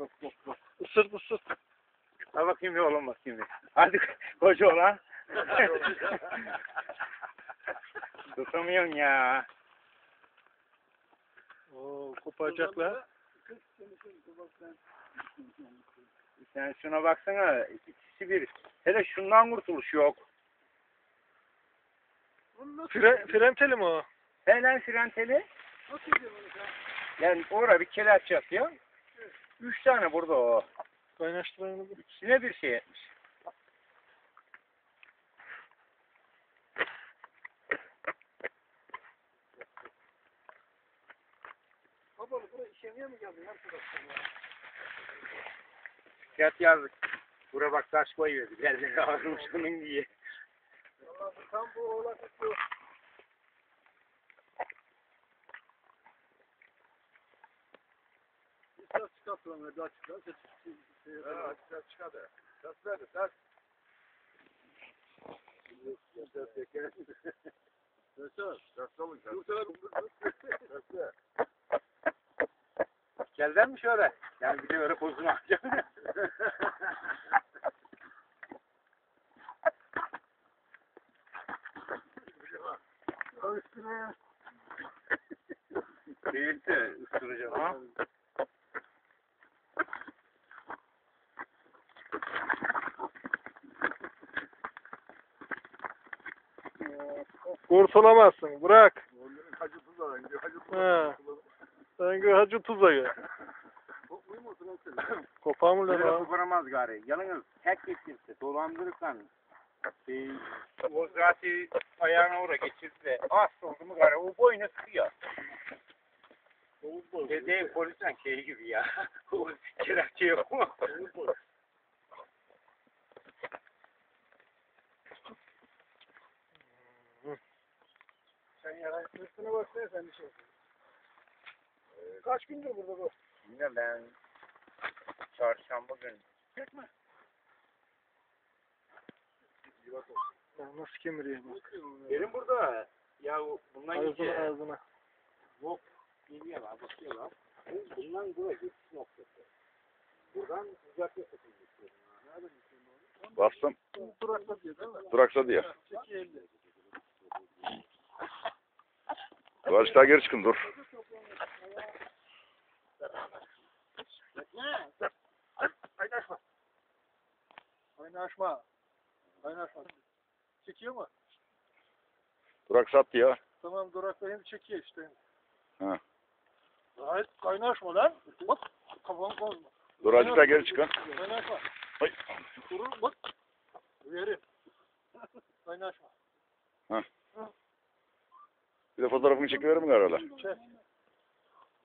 Yok yok yok. Isırt ısırt. Ha bakayım bir oğlum bakayım bir. Hadi koca olan. Tutamıyorsun ya. Oo, koparacaklar. Sen şuna baksana. İkisi bir. Hele şundan kurtuluş yok. Fren, fren teli mi o? Hele fren teli. Yani orada bir kelepçe atıyor. Üç tane burada o. Kaynaştıran. İkisine bir şey etmiş. Baba buraya işemeye mi geldin? Fiyat yazdık. Buraya bak taş koyuyordu. Birazdan ağırmış bunun diye. Vallahi tam bu oğlak bu. Çıkartalım hadi açıklar. Açıklar çıkar da. Ders ver de ders. Gelden mi şöyle? Yani bir de öyle pozunu alacağım. Değilse ısıracağım ha. Kurtulamazsın. Bırak. He. Sen gö hacı tuza gel. Kopar mı lan o? koparamaz gari. Yalnız tek geçirse dolandırırsan şey, o zaten ayağına oraya geçirse az oldu mu gari o boyuna sıkıyor. Dede polisten şey gibi ya. O kelepçe yok mu? ya. Sırtına baksana sen bir şey. Ee, Kaç gündür burada bu? Yine ben çarşamba günü. Tek mi? İyi bak olsun. Ya nasıl kemiriyor bak. Benim burada. Ya bundan Ağzına gece. ağzına. Hop. Geliyorlar, bakıyorlar. Biz bundan buraya geçiş noktası. Buradan uzakta satılıyor. Nereden geçiyor bu? Bastım. Duraksa diyor değil mi? Duraksa diyor. 2.50. Barış daha geri çıkın dur. Kaynaşma. Kaynaşma. Kaynaşma. Çekiyor mu? Duraksattı ya. Tamam duraklayın çekiyor işte. Ha. Hayır kaynaşma lan. Bak kafanı bozma. Dur azıcık daha geri çıkın. Kaynaşma. Ay. Durur bak. Uyarı. Kaynaşma. Bir de fotoğrafını çekiverir mi arada? Çek.